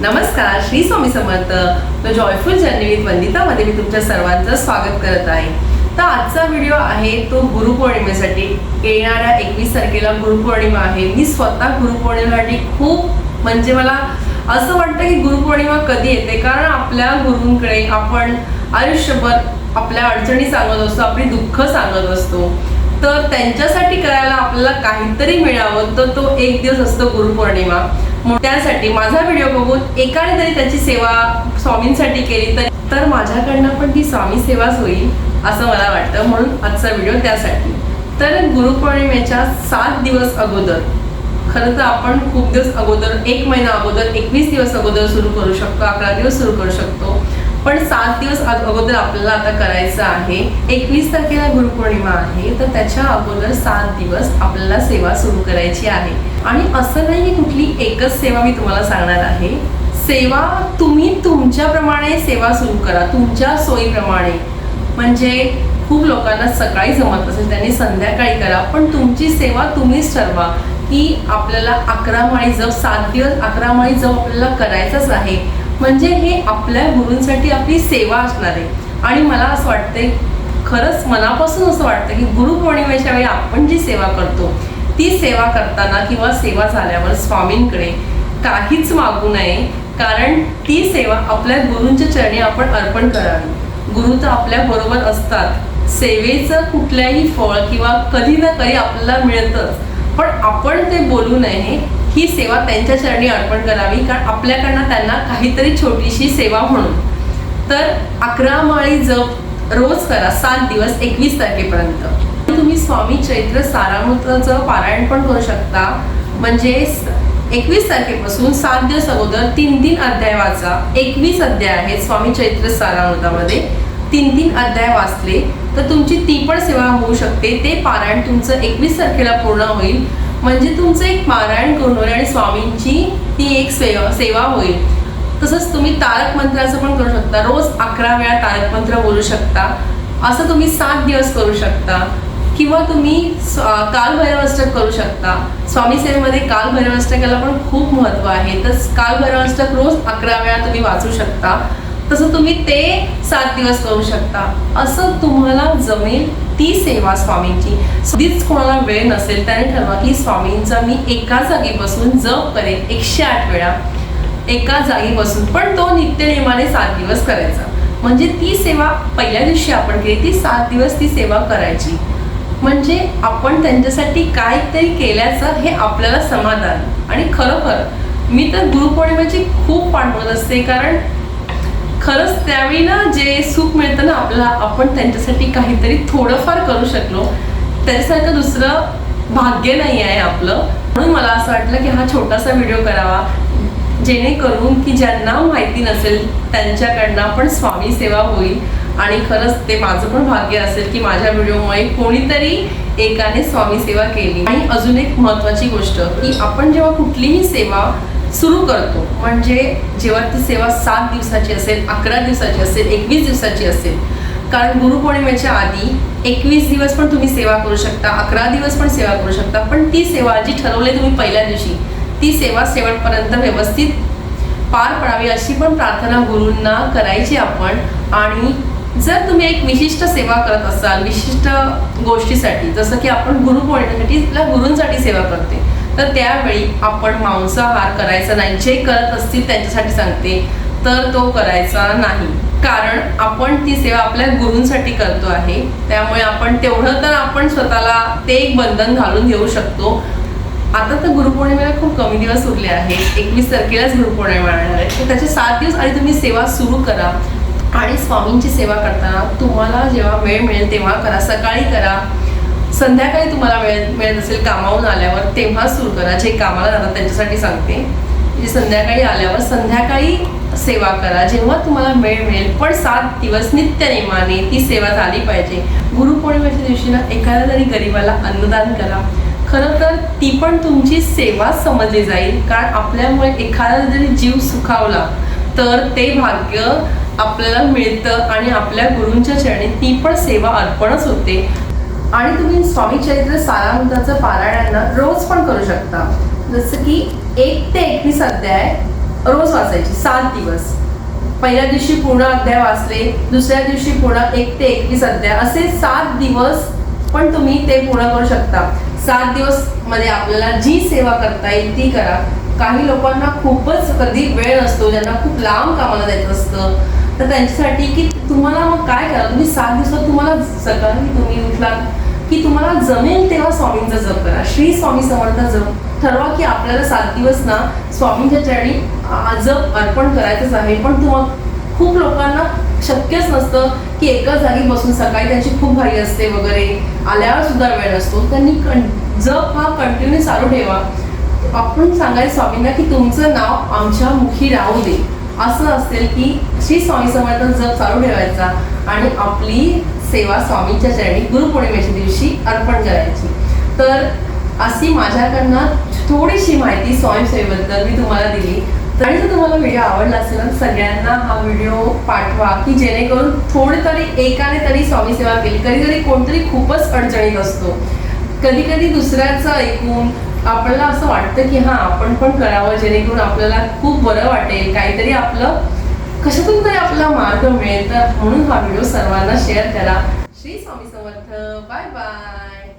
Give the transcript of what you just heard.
नमस्कार Shri Swami Samarth. The joyful journey with वंदितामध्ये मी तुमच्या सर्वांचं स्वागत करत आहे. तर आजचा व्हिडिओ आहे तो गुरुपौर्णिमेसाठी. येणाऱ्या एकवीस तारखेला गुरुपौर्णिमा आहे. मी स्वतः गुरुपौर्णिमेसाठी खूप म्हणजे मला असं वाटतं की गुरुपौर्णिमा कधी येते? कारण आपल्या गुरूंकडे आपण आयुष्यभर आपल्या अडचणी सांगत असतो आपली दुःख सांगत असतो. तर त्यांच्यासाठी करायला आपल्याला काहीतरी मिळावं. तर तो एक दिवस असतो गुरुपौर्णिमा. मग त्यासाठी माझा व्हिडिओ बघून एकाने तरी त्याची सेवा स्वामींसाठी केली तर तर माझ्याकडनं पण ती स्वामी सेवाच होईल असं मला वाटतं. म्हणून आजचा व्हिडिओ त्यासाठी. तर गुरुपौर्णिमेच्या सात दिवस अगोदर. खरं तर आपण खूप दिवस अगोदर एक महिना अगोदर एकवीस दिवस अगोदर सुरू करू शकतो अकरा दिवस सुरू करू शकतो. पण सात दिवस अगोदर आपल्याला आता करायचं आहे. एकवीस तारखेला गुरुपौर्णिमा आहे तर त्याच्या अगोदर सात दिवस आपल्याला सेवा सुरू करायची आहे. आणि असं नाही की कुठली एकच सेवा मी तुम्हाला सांगणार आहे. सेवा तुम्ही तुमच्याप्रमाणे सेवा सुरू करा तुमच्या सोयीप्रमाणे. म्हणजे खूप लोकांना सकाळी जमत असेल त्यांनी संध्याकाळी करा पण तुमची सेवा तुम्हीच ठरवा की आपल्याला अकरा माळी जप सात दिवस अकरा माळी जप आपल्याला करायचंच आहे. म्हणजे हे आपल्या गुरूंसाठी आपली सेवा असणार आहे. आणि मला असं वाटतंय खरंच मनापासून असं वाटतं की गुरुपौर्णिमेच्या वेळी आपण जी सेवा करतो ती सेवा करताना किंवा सेवा झाल्यावर स्वामींकडे काहीच मागू नये कारण ती सेवा आपल्या गुरूंच्या चरणी आपण अर्पण करावी. गुरु तर आपल्या बरोबर असतात. सेवेचं कुठल्याही फळ किंवा कधी ना कधी आपल्याला मिळतच. पण आपण ते बोलू नये ही सेवा त्यांच्या चरणी अर्पण करावी कारण आपल्याकडनं त्यांना काहीतरी छोटीशी सेवा म्हणून. तर अकरा माळी जप रोज करा सात दिवस एकवीस तारखेपर्यंत. तुम्ही स्वामी चैत्र सारामृताचं पारायण पण करू शकता. म्हणजे एकवीस तारखेपासून सात दिवस अगोदर तीन तीन अध्याय वाचा. एकवीस अध्याय आहेत स्वामी चैत्र सारामृतामध्ये. तीन तीन अध्याय वाचले तर तुमची ती पण सेवा होऊ शकते. ते पारायण तुमचं एकवीस तारखेला पूर्ण होईल. म्हणजे तुमचं एक पारायण करून होईल आणि स्वामींची ती एक सेवा सेवा होईल. तसंच तुम्ही तारक मंत्राचं पण करू शकता. रोज अकरा वेळा तारक मंत्र बोलू शकता. असं तुम्ही सात दिवस करू शकता. किंवा तुम्ही स- करू शकता. स्वामी सेवेमध्ये कालभैरवष्टकाला पण खूप महत्त्व आहे. तर कालभैरवष्टक रोज अकरा वेळा तुम्ही वाचू शकता. तसं तुम्ही ते सात दिवस करू शकता. असं तुम्हाला जमेल ती सेवा स्वामींची. कधीच कोणाला वेळ नसेल त्याने ठरवा की स्वामींचा मी एका जागी बसून जप करेन एकशे आठ वेळा. एका जागी बसून पण तो नित्यनेमाने सात दिवस करायचा. म्हणजे ती सेवा पहिल्या दिवशी आपण केली ती सात दिवस ती सेवा करायची. म्हणजे आपण त्यांच्यासाठी काहीतरी केल्याचं हे आपल्याला समाधान. आणि खरोखर मी तर गुरुपौर्णिमेची खूप पाठवत असते कारण खरंच त्यावेळी ना जे सुख मिळतं ना आपल्याला आपण त्यांच्यासाठी काहीतरी थोडंफार करू शकलो त्याच्यासारखं दुसरं भाग्य नाही आहे आपलं. म्हणून मला असं वाटलं की हा छोटासा व्हिडिओ करावा जेणेकरून की ज्यांना माहिती नसेल त्यांच्याकडनं पण स्वामी सेवा होईल. आणि खरंच ते माझं पण भाग्य असेल की माझ्या व्हिडिओमुळे कोणीतरी एकाने स्वामी सेवा केली. आणि अजून एक महत्वाची गोष्ट की आपण जेव्हा कुठलीही सेवा सुरू करतो. म्हणजे जेव्हा ती सेवा सात दिवसाची असेल अकरा दिवसाची असेल एकवीस दिवसाची असेल. कारण गुरुपौर्णिमेच्या आधी एकवीस दिवस पण तुम्ही सेवा करू शकता अकरा दिवस पण सेवा करू शकता पण ती सेवा जी ठरवली तुम्ही पहिल्या दिवशी ती सेवा शेवटपर्यंत व्यवस्थित पार पडावी अशी पण प्रार्थना गुरूंना करायची आपण. आणि जर तुम्ही एक विशिष्ट सेवा करत असाल विशिष्ट गोष्टीसाठी जसं की आपण गुरुपौर्णिमेसाठी आपल्या गुरूंसाठी सेवा करते. तर त्यावेळी आपण मांसाहार करायचा नाही. जे करत असतील त्यांच्यासाठी सांगते तर तो करायचा नाही. कारण आपण ती सेवा आपल्या गुरूंसाठी करतो आहे. त्यामुळे आपण तेवढं तर आपण स्वतःला ते एक बंधन घालून घेऊ शकतो. आता तर गुरुपौर्णिमेला खूप कमी दिवस उरले आहेत. एकवीस तारखेलाच गुरुपौर्णिमा येणार आहे. तर त्याचे सात दिवस आधी तुम्ही सेवा सुरू करा. आणि स्वामींची सेवा करताना तुम्हाला जेव्हा वेळ मिळेल तेव्हा करा. सकाळी करा. संध्याकाळी तुम्हाला वेळ मिळत असेल कामावून आल्यावर तेव्हा सुरू करा. जे कामाला जातात त्यांच्यासाठी सांगते. म्हणजे संध्याकाळी आल्यावर संध्याकाळी सेवा करा. जेव्हा तुम्हाला वेळ मिळेल पण सात दिवस नित्यनेमाने ती सेवा झाली पाहिजे. गुरुपौर्णिमेच्या दिवशी ना एखाद्या तरी गरिबाला अन्नदान करा. खरं तर ती पण तुमची सेवा समजली जाईल. कारण आपल्यामुळे एखादा जरी जीव सुखावला तर ते भाग्य आपल्याला मिळतं आणि आपल्या गुरूंच्या चरणी ती पण सेवा अर्पणच होते. आणि तुम्ही स्वामी चरित्र सारामृताचं पारायणांना रोज पण करू शकता. जसं की एक ते एकवीस अध्याय रोज वाचायची सात दिवस. पहिल्या दिवशी पूर्ण अध्याय वाचले दुसऱ्या दिवशी पूर्ण एक ते एकवीस अध्याय असे सात दिवस पण तुम्ही ते पूर्ण करू शकता. सात दिवसमध्ये आपल्याला जी सेवा करता येईल ती करा. काही लोकांना खूपच कधी वेळ नसतो ज्यांना खूप लांब कामाला जायचं असतं. तर त्यांच्यासाठी की तुम्हाला मग काय करा? तुम्ही सात दिवसात तुम्हाला सकाळी तुम्ही उठलात? की तुम्हाला जमेल तेव्हा स्वामींचा जप करा. श्री स्वामी समर्थ जप. ठरवा की आपल्याला सात दिवस ना स्वामींच्या चरणी जप अर्पण करायचंच आहे. पण तुम्हाला खूप लोकांना शक्यच नसतं की एका जागी बसून सकाळी त्यांची खूप घाई असते वगैरे. आल्यावर सुद्धा वेळ नसतो त्यांनी कं जप हा कंटिन्यू चालू ठेवा. आपण सांगायचं स्वामींना की तुमचं नाव आमच्या मुखी राहू दे. असं असेल की श्री स्वामी समर्थ जप चालू ठेवायचा आणि आपली सेवा स्वामींच्या चरणी गुरुपौर्णिमेच्या दिवशी अर्पण करायची. तर अशी माझ्याकडनं थोडीशी माहिती स्वयंसेवेबद्दल मी तुम्हाला दिली. आणि जर तुम्हाला व्हिडिओ आवडला असेल तर सगळ्यांना हा व्हिडिओ पाठवा की जेणेकरून थोडे तरी एकाने तरी स्वामी सेवा केली. कधी कधी कोणतरी खूपच अडचणीत असतो. कधी कधी दुसऱ्याचं ऐकून आपल्याला असं वाटतं की हां आपण पण करावं जेणेकरून आपल्याला खूप बरं वाटेल. काहीतरी आपलं कशातून तरी आपला मार्ग मिळेल. तर म्हणून हा व्हिडिओ सर्वांना शेअर करा. श्री स्वामी समर्थ. Bye bye.